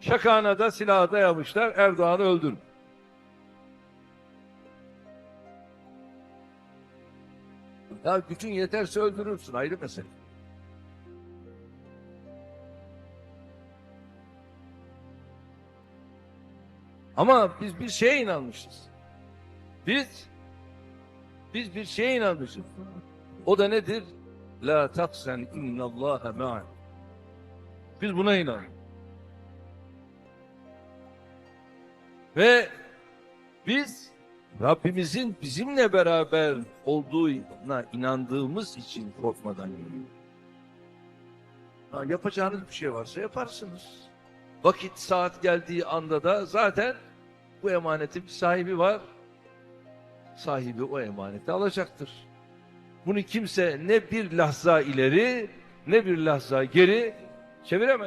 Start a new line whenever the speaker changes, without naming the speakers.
Şakağına da silahı dayamışlar Erdoğan'ı öldürün. Ya gücün yeterse öldürürsün ayrı mesele. Ama biz bir şeye inanmışız. Biz biz bir şeye inanmışız. O da nedir? La taksen innallâhe ma'an. Biz buna inanıyoruz. Ve biz Rabbimizin bizimle beraber olduğuna inandığımız için korkmadan yürüyoruz. Ha, yapacağınız bir şey varsa yaparsınız. Vakit saat geldiği anda da zaten bu emanetin bir sahibi var. Sahibi o emaneti alacaktır. Bunu kimse ne bir lahza ileri ne bir lahza geri çeviremez.